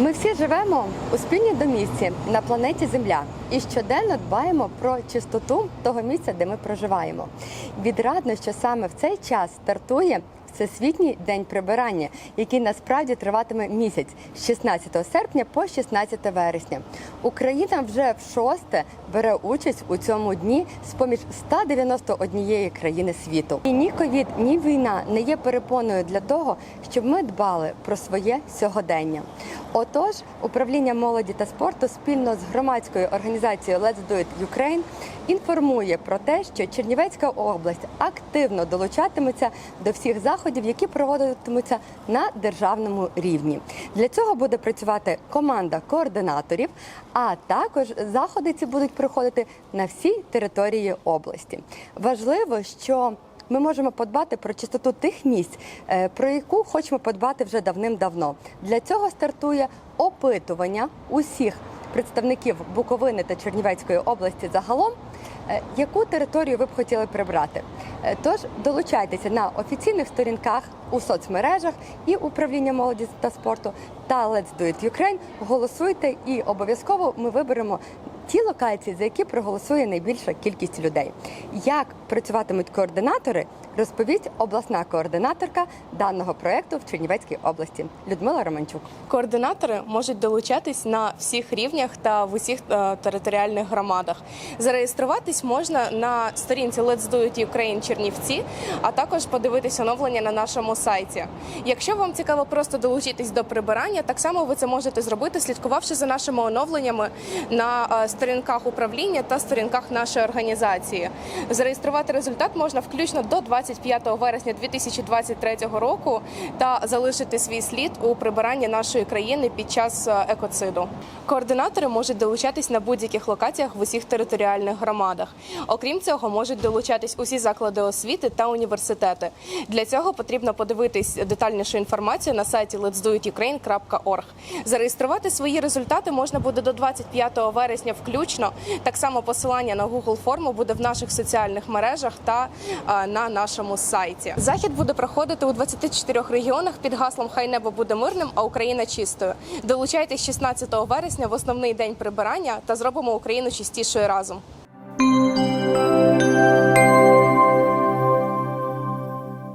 Ми всі живемо у спільній домівці на планеті Земля і щоденно дбаємо про чистоту того місця, де ми проживаємо. Відрадно, що саме в цей час стартує Всесвітній день прибирання, який насправді триватиме місяць з 16 серпня по 16 вересня. Україна вже в шосте бере участь у цьому дні з поміж 191 країни світу. І ні ковід, ні війна не є перепоною для того, щоб ми дбали про своє сьогодення. Отож, управління молоді та спорту спільно з громадською організацією Let's Do It Ukraine інформує про те, що Чернівецька область активно долучатиметься до всіх заходів, які проводитимуться на державному рівні. Для цього буде працювати команда координаторів, а також заходи ці будуть проходити на всій території області. Важливо, що ми можемо подбати про чистоту тих місць, е, про яку хочемо подбати вже давним-давно. Для цього стартує опитування усіх представників Буковини та Чернівецької області загалом. е, Яку територію ви б хотіли прибрати? Е, Тож долучайтеся на офіційних сторінках у соцмережах і управління молоді та спорту та Let's Do It Ukraine. Голосуйте і обов'язково ми виберемо ті локації, за які проголосує найбільша кількість людей. Як працюватимуть координатори, розповість обласна координаторка даного проекту в Чернівецькій області Людмила Романчук. Координатори можуть долучатись на всіх рівнях та в усіх е, територіальних громадах. Зареєструватись можна на сторінці Let's Do It Ukraine Чернівці, а також подивитись оновлення на нашому сайті. Якщо вам цікаво просто долучитись до прибирання, так само ви це можете зробити, слідкувавши за нашими оновленнями на е, сторінках управління та сторінках нашої організації. Зареєструвати результат можна включно до 25 вересня 2023 року та залишити свій слід у прибиранні нашої країни під час е, екоциду. Координатори можуть долучатись на будь-яких локаціях в усіх територіальних громадах. Окрім цього, можуть долучатись усі заклади освіти та університети. Для цього потрібно подивитись детальнішу інформацію на сайті letsdoitukraine.org. Зареєструвати свої результати можна буде до 25 вересня включно. Так само посилання на Google форму буде в наших соціальних мережах та е, на нашому сайті. Захід буде проходити у 24 регіонах під гаслом Хай небо буде мирним, а Україна чистою. Долучайтесь 16 вересня в основний день прибирання та зробимо Україну чистішою разом.